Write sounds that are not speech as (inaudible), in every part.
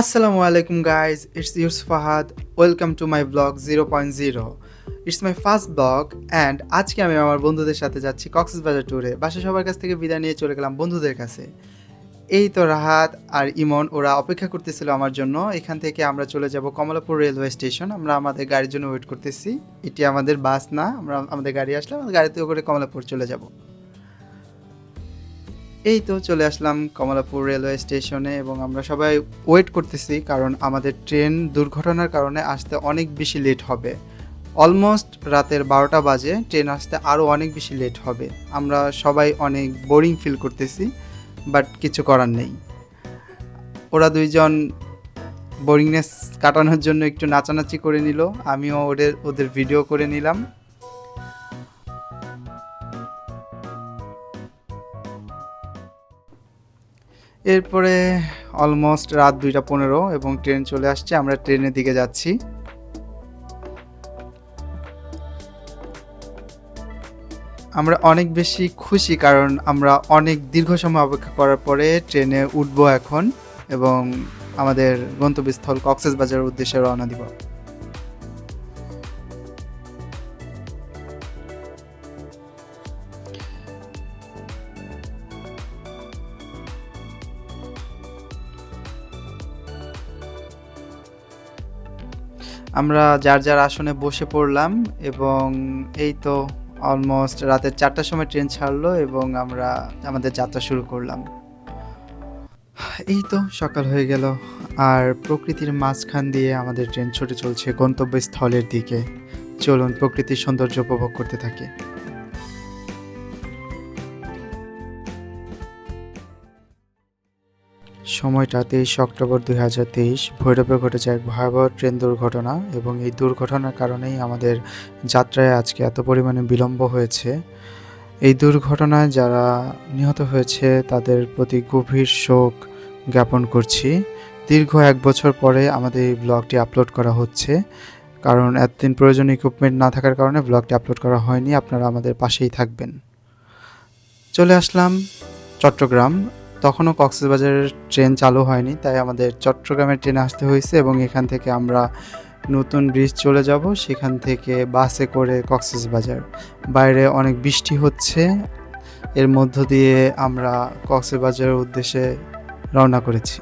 Assalamu alaikum guys, it's Yus Fahad. Welcome to my vlog 0.0. It's my first vlog and আজকে আমি আমার বন্ধুদের সাথে যাচ্ছি কক্সবাজার ট্যুরে বাসা সবার কাছ থেকে বিদায় নিয়ে চলে গেলাম বন্ধুদের কাছে। এই তো রাহাত আর ইমন ওরা অপেক্ষা করতেছিল আমার জন্য। এখান থেকে আমরা চলে যাব কমলাপুর রেলওয়ে স্টেশন আমরা আমাদের গাড়ির জন্য ওয়েট করতেছি। এটি আমাদের বাস না। আমরা আমাদের গাড়ি আসলে আমাদের গাড়িতে করে কমলাপুর চলে যাব। এই তো চলে আসলাম কমলাপুর রেলওয়ে স্টেশনে এবং আমরা সবাই ওয়েট করতেছি কারণ আমাদের ট্রেন দুর্ঘটনার কারণে আসতে অনেক বেশি লেট হবে। অলমোস্ট রাতের বারোটা বাজে, ট্রেন আসতে আরও অনেক বেশি লেট হবে। আমরা সবাই অনেক বোরিং ফিল করতেছি বাট কিছু করার নেই। ওরা দুইজন বোরিংনেস কাটানোর জন্য একটু নাচানাচি করে নিল, আমিও ওদের ওদের ভিডিও করে নিলাম। এরপরে অলমোস্ট রাত দুইটা পনেরো এবং ট্রেন চলে আসছে, আমরা ট্রেনের দিকে যাচ্ছি। আমরা অনেক বেশি খুশি কারণ আমরা অনেক দীর্ঘ সময় অপেক্ষা করার পরে ট্রেনে উঠবো এখন এবং আমাদের গন্তব্যস্থল কক্সেস বাজারের উদ্দেশ্যে রওনা দিব। আমরা যার যার আসনে বসে পড়লাম এবং এই তো অলমোস্ট রাতের চারটার সময় ট্রেন ছাড়লো এবং আমরা আমাদের যাত্রা শুরু করলাম। এই তো সকাল হয়ে গেল। আর প্রকৃতির মাঝখান দিয়ে আমাদের ট্রেন ছুটে চলছে গন্তব্যস্থলের দিকে। চলুন প্রকৃতির সৌন্দর্য উপভোগ করতে থাকি। সময়টা তেইশে অক্টোবর দুই হাজার তেইশ ভৈরবে ঘটেছে এক ভয়াবহ ট্রেন দুর্ঘটনা এবং এই দুর্ঘটনার কারণেই আমাদের যাত্রায় আজকে এত পরিমাণে বিলম্ব হয়েছে। এই দুর্ঘটনায় যারা নিহত হয়েছে, তাদের প্রতি গভীর শোক জ্ঞাপন করছি। দীর্ঘ এক বছর পরে আমাদের এই ব্লগটি আপলোড করা হচ্ছে। কারণ এতদিন প্রয়োজনীয় ইকুইপমেন্ট না থাকার কারণে ব্লগটি আপলোড করা হয়নি, আপনারা আমাদের পাশেই থাকবেন। চলে আসলাম চট্টগ্রাম। তখনও কক্সবাজারের ট্রেন চালু হয়নি, তাই আমাদের চট্টগ্রামের ট্রেনে আসতে হয়েছে এবং এখান থেকে আমরা নতুন ব্রিজ চলে যাব। সেখান থেকে বাসে করে কক্সবাজার। বাইরে অনেক বৃষ্টি হচ্ছে। এর মধ্য দিয়ে আমরা কক্সবাজারের উদ্দেশ্যে রওনা করেছি।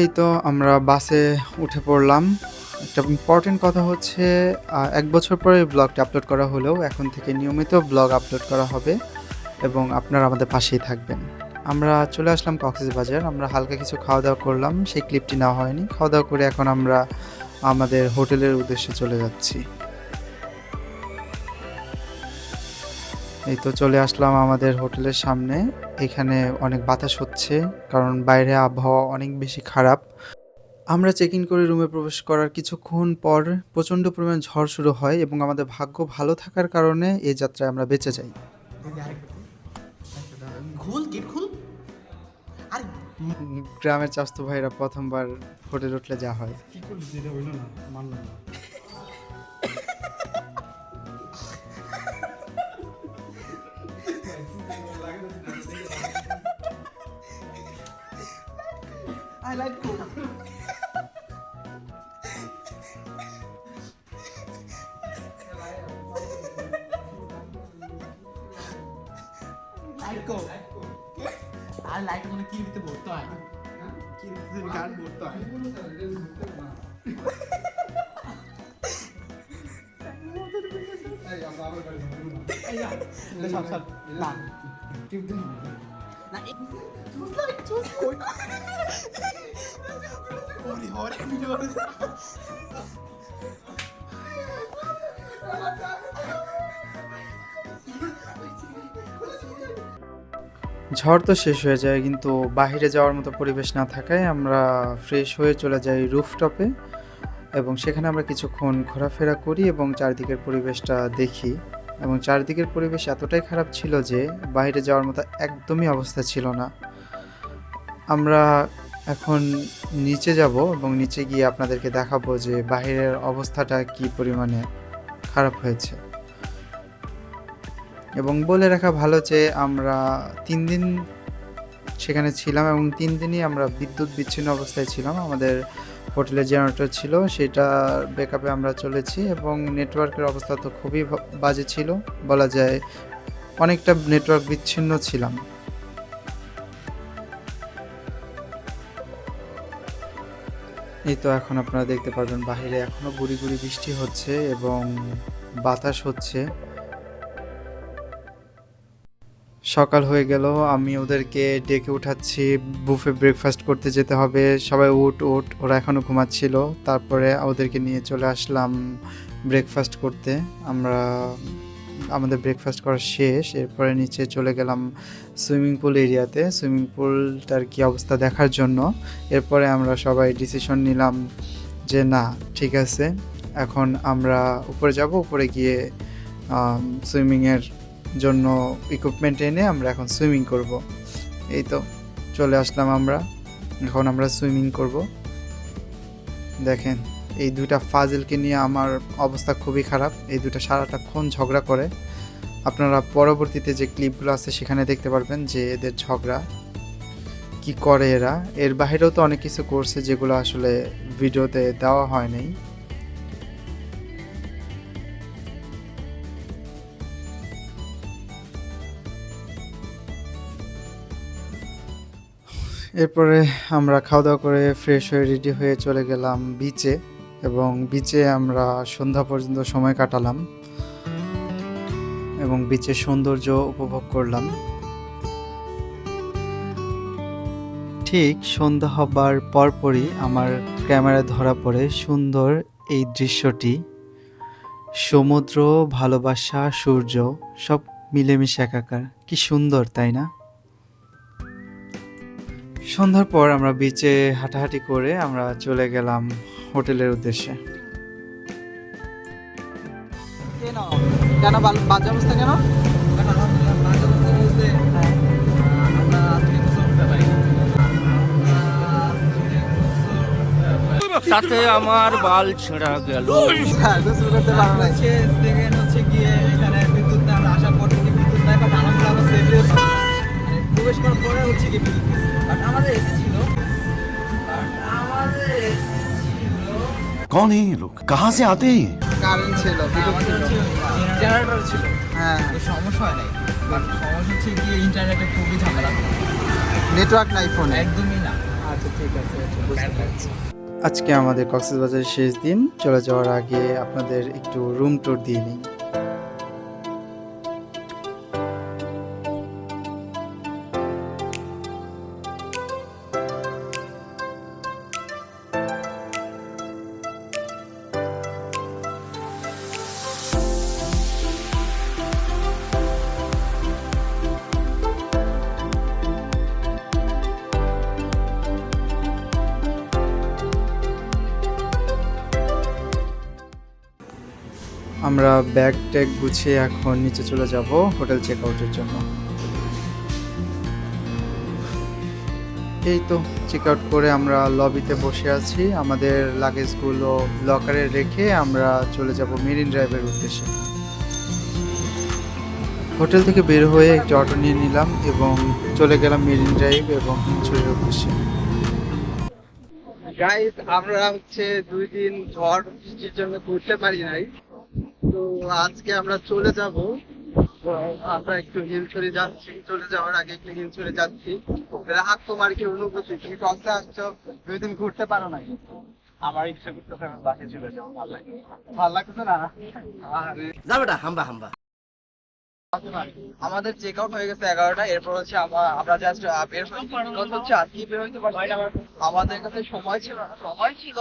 এই তো আমরা বাসে উঠে পড়লাম। একটা ইম্পর্টেন্ট কথা হচ্ছে এক বছর পরে ব্লগটা আপলোড করা হলেও এখন থেকে নিয়মিত ব্লগ আপলোড করা হবে। এবং আপনারা আমাদের পাশেই থাকবেন। আমরা চলে আসলাম কক্সবাজার আমরা হালকা কিছু খাওয়া দাওয়া করলাম। সেই ক্লিপটি নেওয়া হয়নি। খাওয়া দাওয়া করে এখন আমরা আমাদের হোটেলের উদ্দেশ্যে চলে যাচ্ছি। এই তো চলে আসলাম আমাদের হোটেলের সামনে। এখানে অনেক বাতাস হচ্ছে, কারণ বাইরে আবহাওয়া অনেক বেশি খারাপ। আমরা চেক ইন করে রুমে প্রবেশ করার কিছুক্ষণ পর প্রচণ্ড পরিমাণ ঝড় শুরু হয় এবং আমাদের ভাগ্য ভালো থাকার কারণে এই যাত্রায় আমরা বেঁচে যাই। খুল গেট খুল আরে গ্রামের চাস্তু ভাইরা প্রথমবার হোটেল উঠলে যা হয়। কি করলি যেটা হইল না মানলাম না। আই লাইক খুল লাইক কো। আর লাইক মানে কি দিতে বলতে হয়। কি দিতে গান বলতে হয় হরে ঝড় তো শেষ হয়ে যায়, কিন্তু বাইরে যাওয়ার মতো পরিবেশ না থাকায় আমরা ফ্রেশ হয়ে চলে যাই রুফটপে এবং সেখানে আমরা কিছুক্ষণ ঘোরাফেরা করি এবং চারদিকের পরিবেশটা দেখি এবং চারদিকের পরিবেশ এতটাই খারাপ ছিল যে বাইরে যাওয়ার মতো একদমই অবস্থা ছিল না। আমরা এখন নিচে যাব এবং নিচে গিয়ে আপনাদেরকে দেখাবো যে বাইরের অবস্থাটা কি পরিমাণে খারাপ হয়েছে। এবং বলে রাখা ভালো যে আমরা তিন দিন সেখানে ছিলাম এবং তিন দিনই আমরা বিদ্যুৎ বিচ্ছিন্ন অবস্থায় ছিলাম। আমাদের হোটেলে জেনারেটর ছিল, সেটা ব্যাকআপে আমরা চলেছি এবং নেটওয়ার্কের অবস্থা তো খুবই বাজে ছিল, বলা যায় অনেকটা নেটওয়ার্ক বিচ্ছিন্ন ছিলাম। এই তো এখন আপনারা দেখতে পারবেন বাইরে এখনও গুড়ি গুড়ি বৃষ্টি হচ্ছে এবং বাতাস হচ্ছে। সকাল হয়ে গেল, আমি ওদেরকে ডেকে উঠাচ্ছি, বুফে ব্রেকফাস্ট করতে যেতে হবে, সবাই উঠ উঠ, ওরা এখনও ঘুমাচ্ছিল, তারপরে ওদেরকে নিয়ে চলে আসলাম ব্রেকফাস্ট করতে, আমরা, আমাদের ব্রেকফাস্ট করা শেষ, এরপরে নিচে চলে গেলাম সুইমিং পুল এরিয়াতে সুইমিং পুলটার কি অবস্থা দেখার জন্য, এরপরে আমরা সবাই ডিসিশন নিলাম যে না, ঠিক আছে, এখন আমরা উপরে যাব, উপরে গিয়ে সুইমিংয়ের জন্য ইকুইপমেন্ট এনে আমরা এখন সুইমিং করব। এই তো, চলে আসলাম আমরা। এখন আমরা সুইমিং করব। দেখেন, এই দুইটা ফাজিলকে নিয়ে আমার অবস্থা খুবই খারাপ। এই দুটো সারাটাক্ষণ ঝগড়া করে। আপনারা পরবর্তীতে যে ক্লিপগুলো আছে সেখানে দেখতে পারবেন যে এদের ঝগড়া কি করে এরা। এর বাইরেও তো অনেক কিছু করছে যেগুলো আসলে ভিডিওতে দেওয়া হয়নি এরপরে আমরা খাওয়া দাওয়া করে ফ্রেশ হয়ে রেডি হয়ে চলে গেলাম বিচে এবং বিচে আমরা সন্ধ্যা পর্যন্ত সময় কাটালাম এবং বিচের সৌন্দর্য উপভোগ করলাম। ঠিক সন্ধ্যা হবার পরপরই আমার ক্যামেরায় ধরা পড়ে সুন্দর এই দৃশ্যটি। সমুদ্র, ভালোবাসা, সূর্য সব মিলেমিশে একাকার। কি সুন্দর, তাই না? সন্ধ্যার পর আমরা বিচে হাঁটাহাঁটি করে আমরা চলে গেলাম হোটেলের উদ্দেশ্যে। কেন কেন বাজে অবস্থা কেন? তাতে আমার বাল ছেঁড়া গেল। প্রবেশ করার পরে হচ্ছে কি বাট আমাদের এসেছিল বাট আমাদের কোন এই লোক কাহা সে আতে? ছিল জেনারেটর ছিল। হ্যাঁ। সমস্যা নাই। বাট সমস্যা হচ্ছে কি ইন্টারনেটে খুবই ঝামেলা। নেটওয়ার্ক নাই ফোনে একদমই না। আচ্ছা ঠিক আছে আচ্ছা, বুঝতে পারছি। আজকে আমাদের কক্সবাজারের শেষ দিন। চলে যাওয়ার আগে আপনাদের একটু রুম ট্যুর দিয়ে নিই। আমরা ব্যাগ ট্যাগ গুছিয়ে এখন নিচে চলে যাব হোটেল চেক আউটের জন্য। এই তো চেক আউট করে আমরা লবিতে বসে আছি। আমাদের লাগেজগুলো লকারে রেখে আমরা চলে যাব মেরিন ড্রাইভের উদ্দেশ্যে। হোটেল থেকে বের হয়ে একটি অটো নিয়ে নিলাম এবং চলে গেলাম মেরিন ড্রাইভ এবং হিমছড়ির উদ্দেশ্যে। আমরা হচ্ছে দুই দিন ঝড় বৃষ্টির জন্য ঘুরতে পারি নাই। তো আজকে আমরা চলে যাব। আমরা একটু হিলছড়ি যাচ্ছি। চলে যাওয়ার আগে একটু হিলছড়ি যাচ্ছি। গ্রাহক তোমার কি অনুভূতি? তুমি কক্সে আসছো? দুই দিন ঘুরতে পারো নাই? আমার ইচ্ছা করতেছে আমি বাসে চলে যাব। ভালো লাগে ভালো লাগছে না? হাম্বা হাম্বা। আমাদের চেক আউট হয়ে গেছে এগারোটা। এরপর হচ্ছে আমরা জাস্ট বের হচ্ছে আজকে বের হইতে পারছি? আমাদের কাছে সময় ছিল না। সময় ছিল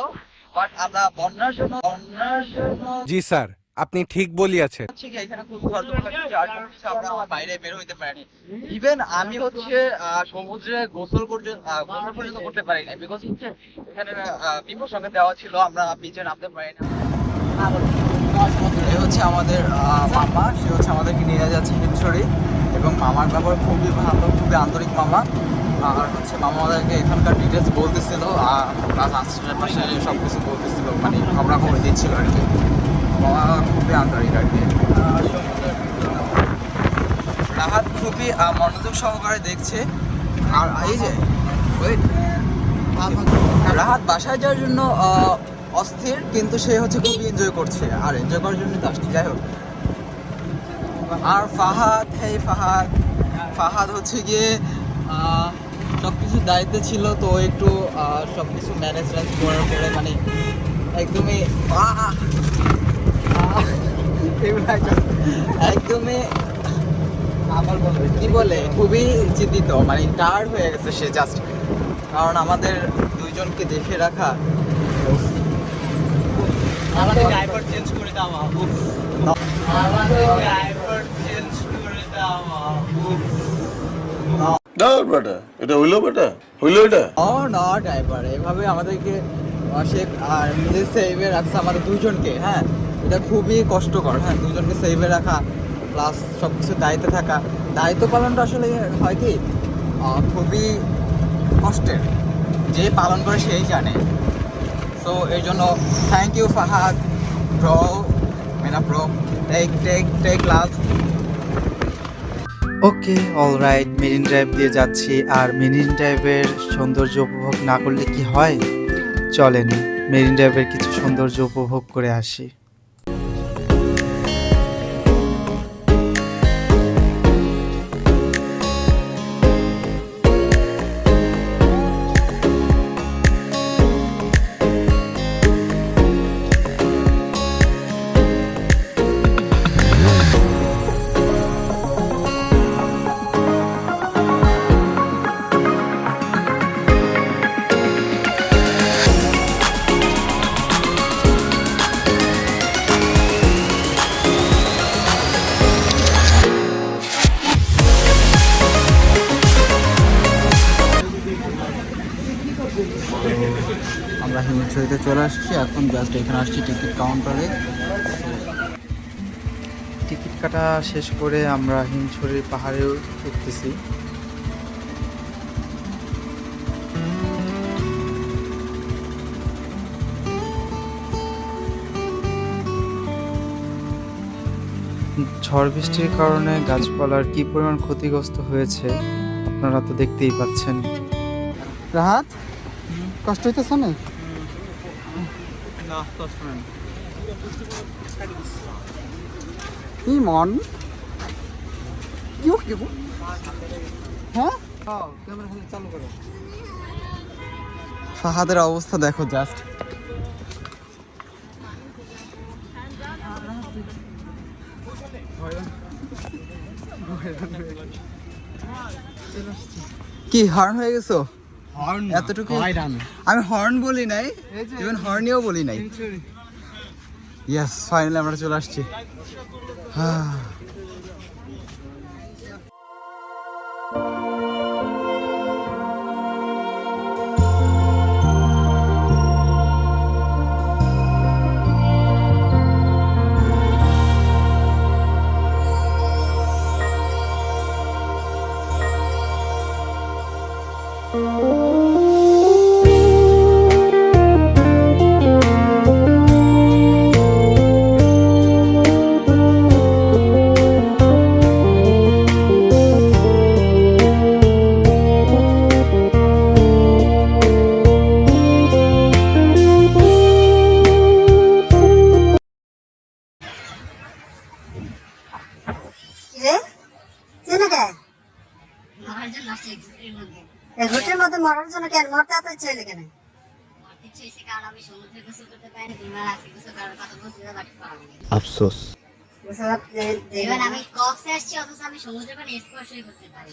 বাট আমরা বন্যার জন্য বন্যার জন্য জি স্যার। আপনি ঠিক বলিয়াছেন। এখানে খুব আমরা বাইরে বের হইতে পারিনি। ইভেন আমি হচ্ছে আহ, সমুদ্রে গোসল গোসল পর্যন্ত করতে পারি না বিকজ এখানে বিপদ সঙ্গে দেওয়া ছিল আমরা বিচে নামতে পারি না এ হচ্ছে আমাদের আহ, মামা সে হচ্ছে আমাদেরকে নিয়ে যাচ্ছে হিমছড়ি এবং মামার ব্যাপার খুবই ভালো খুবই আন্তরিক মামা। আর হচ্ছে মামা আমাদেরকে এখানকার ডিটেলস বলতেছিল আর প্লাস আশেপাশে সব কিছু বলতেছিল মানে খবরাখবর দিচ্ছিল আর কি। খুবই আন্তরিক আর কি রাহাত খুবই মনোযোগ সহকারে দেখছে। আর এই যে wait, রাহাত বাসায় যাওয়ার জন্য অস্থির কিন্তু সে হচ্ছে খুবই এনজয় করছে। আর এনজয় করার জন্য আসছে যাই হোক। আর ফাহাদ হেই ফাহাদ। ফাহাদ হচ্ছে গিয়ে সব কিছু দায়িত্বে ছিল তো একটু সব কিছু ম্যানেজ করার পরে মানে একদমই একদমই আমার কি বলে খুবই চিন্তিত মানে টায়ার্ড হয়ে গেছে সে জাস্ট কারণ আমাদের দুইজনকে দেখে রাখা আমাদের ড্রাইভার চেঞ্জ করে দেওয়া আমাদের ড্রাইভার চেঞ্জ করে দেওয়া না বেটা এটা হইল বেটা হইল এটা। ও না ড্রাইভার এভাবে আমাদেরকে সে আর সেভে রাখছে আমাদের দুইজনকে হ্যাঁ। এটা খুবই কষ্টকর হ্যাঁ দুজনকে সেভে রাখা প্লাস সব কিছু দায়িত্বে থাকা। দায়িত্ব পালনটা আসলে হয় কি খুবই কষ্টের। যে পালন করে সেই জানে। সো এর জন্য thank you Fahad pro Mena pro tech tech tech love okay alright marine drive দিয়ে যাচ্ছি। আর মেরিন ড্রাইভের সৌন্দর্য উপভোগ না করলে কি হয়? চলেন মেরিন ড্রাইভের কিছু সৌন্দর্য উপভোগ করে আসি। এখন জাস্ট এখানে আসছি টিকিট কাউন্টারে টিকিট কাটা শেষ করে আমরা হিমছড়ির পাহাড়ে উঠতেছি। ঝড় বৃষ্টির কারণে গাছপালার কি পরিমাণ ক্ষতিগ্রস্ত হয়েছে আপনারা তো দেখতেই পাচ্ছেন। রাহাত কষ্ট হইতেছে না ইমন? ইউ কি হ্যাঁ? ফাহাদের অবস্থা দেখো জাস্ট কি হার্ন হয়ে গেছো? হর্ন এতটুকু আমি হর্ন বলি নাই ইভেন হর্নিও বলি নাই। ইয়েস ফাইনালি আমরা চলে আসছি। হ্যাঁ রে চেনে কে? মরার জন্য আসছে এই ঘুটের মধ্যে। মরার জন্য কেন মরতে এত ইচ্ছে কেন? আফসোস।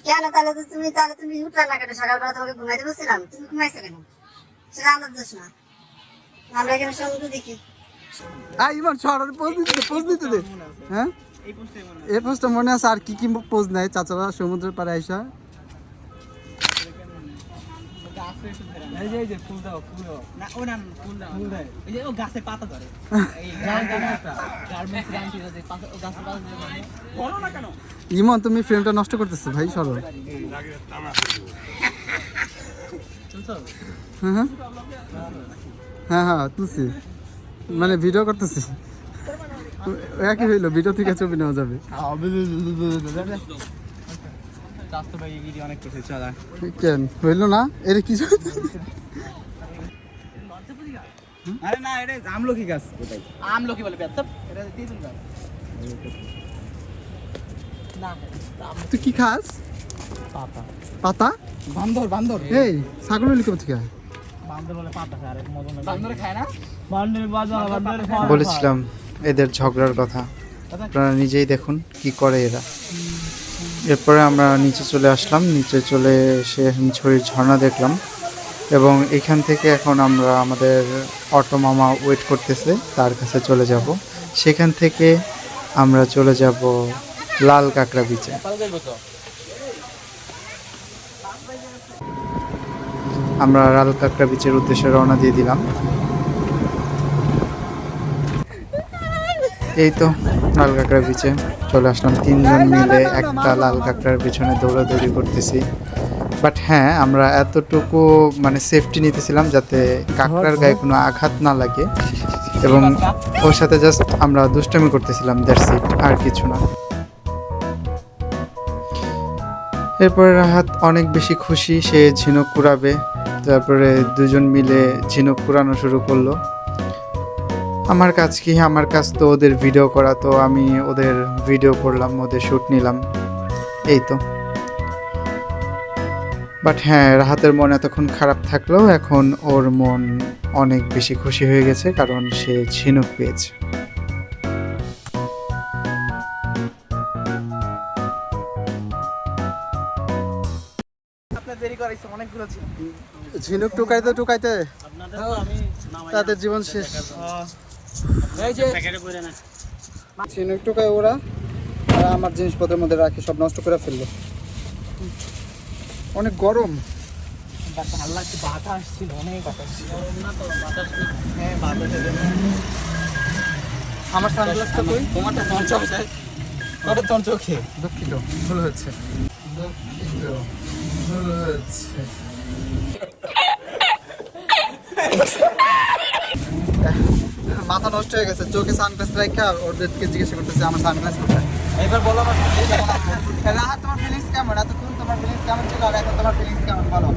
কেন তাহলে তো তুমি তাহলে তুমি উঠলে না কেন? সকালবেলা তোমাকে ঘুমাইতে বসছিলাম তুমি ঘুমাইছো কেন? সেটা আমার দোষ না। আমরা এখানে সমুদ্র দেখি। আই ইমন পোজ দিতে পোজ দিতে দে হ্যাঁ? এই পোজটা মনে আছে। আর কি কি পোজ নাই চাচারা সমুদ্রের পাড়ে আইসা। এই যে এই যে ফুল দাও ফুল দাও। না ও না ফুল দাও। ফুল দেয়। এই যে ও গাছে পাতা ধরে। (laughs) এই গার্মেন্টস গার্মেন্টস যে পাতা ও গাছে পাতা ধরে। বলো না কেন? ইমন তুমি ফ্রেমটা নষ্ট করতেছো ভাই সরো। হ্যাঁ হ্যাঁ। হ্যাঁ হ্যাঁ তুলছি। মানে ভিডিও করতেছি। একই হইল ভিডিও থেকে ছবি নেওয়া যাবে। কেন? হইল না? কিছু আরে না এটা আমলকি গাছ। আমলকি বলে বেত্তপ এটা তেঁতুল গাছ। না তুই কি খাস? পাতা। পাতা? বান্দর বান্দর। এই ছাগল বান্দর বলে পাতা খায় আর মজা বান্দর খায় না? বান্দর বাজা বান্দর বলেছিলাম। এদের ঝগড়ার কথা। আপনারা নিজেই দেখুন কি করে এরা। এরপরে আমরা নিচে চলে আসলাম, নিচে চলে এসে হিমছড়ির ঝর্ণা দেখলাম এবং এখান থেকে এখন আমরা আমাদের অটো মামা ওয়েট করতেছে, তার কাছে চলে যাব। সেখান থেকে আমরা চলে যাব লাল কাঁকড়া বিচে আমরা লাল কাঁকড়া বিচের উদ্দেশ্যে রওনা দিয়ে দিলাম। এই তো লাল কাঁকড়ার বিচে চলে আসলাম। তিনজন মিলে একটা লাল কাঁকড়ার পিছনে দৌড়াদৌড়ি করতেছি। বাট হ্যাঁ আমরা এতটুকু মানে সেফটি নিতেছিলাম যাতে কাঁকড়ার গায়ে কোনো আঘাত না লাগে। এবং ওর সাথে জাস্ট আমরা দুষ্টামি করতেছিলাম দ্যাটস ইট আর কিছু না। এরপরে রাহাত অনেক বেশি খুশি, সে ঝিনুক কুড়াবে। তারপরে দুজন মিলে ঝিনুক কুড়ানো শুরু করল। আমার কাজ কি? আমার কাজ তো ওদের ভিডিও করা তো আমি ওদের ভিডিও করলাম ওদের শ্যুট নিলাম। এই তো। বাট হ্যাঁ রাহাতের মন এতক্ষণ খারাপ থাকলেও এখন ওর মন অনেক বেশি খুশি হয়ে গেছে কারণ সে ঝিনুক পেয়েছে। ঝিনুক। টুকাইতে টুকাইতে তাদের জীবন শেষ। এই যে ওরা। আর আমার জিনিসপত্রের মধ্যে রাখি সব নষ্ট করে ফেলল। অনেক গরম। বাতাস ছিল অনেক বাতাস হ্যাঁ আমার সানগ্লাসটা কই? তোমারটা কটা চোখে দুঃখিত ভুল হয়েছে। দুঃখিত ভুল হয়েছে। মাথা নষ্ট হয়ে গেছে চোখে সানগ্লাস রাখা ওদেরকে জিজ্ঞাসা করতেছে আমার সানগ্লাস কোথায়? এবার বলো আমার রাহাত তোমার ফিলিংস কেমন? এতক্ষণ তোমার ফিলিংস কেমন ছিল আর এখন তোমার ফিলিংস কেমন বলো?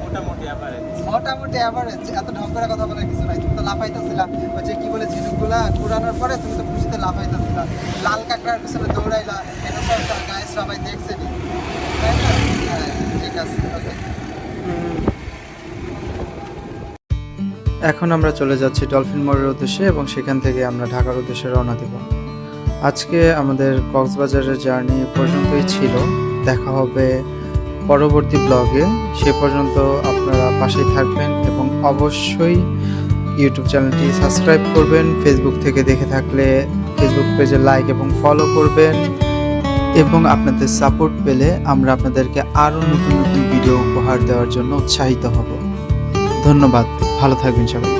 মোটামুটি আবার মোটামুটি অ্যাভারেজ এত ঢং করে কথা বলে কিছু নাই। তুমি তো লাফাইতেছিলা। ওই যে কি বলে ঝিনুকগুলা কুড়ানোর পরে তুমি তো খুশিতে লাফাইতেছিলা। লাল কাঁকড়ার পিছনে দৌড়াইলা। এটা সব গায়ে সবাই দেখছে? হ্যাঁ, ঠিক আছে ওকে এখন আমরা চলে যাচ্ছি ডলফিন মোড়ের উদ্দেশ্যে এবং সেখান থেকে আমরা ঢাকার উদ্দেশ্যে রওনা দেব। আজকে আমাদের কক্সবাজারের জার্নি পর্যন্তই ছিল। দেখা হবে পরবর্তী ব্লগে। সে পর্যন্ত আপনারা পাশেই থাকবেন এবং অবশ্যই ইউটিউব চ্যানেলটি সাবস্ক্রাইব করবেন ফেসবুক থেকে দেখে থাকলে ফেসবুক পেজে লাইক এবং ফলো করবেন এবং আপনাদের সাপোর্ট পেলে আমরা আপনাদেরকে আরও নতুন নতুন ভিডিও উপহার দেওয়ার জন্য উৎসাহিত হব। ধন্যবাদ। ভালো থাকবেন সবাই।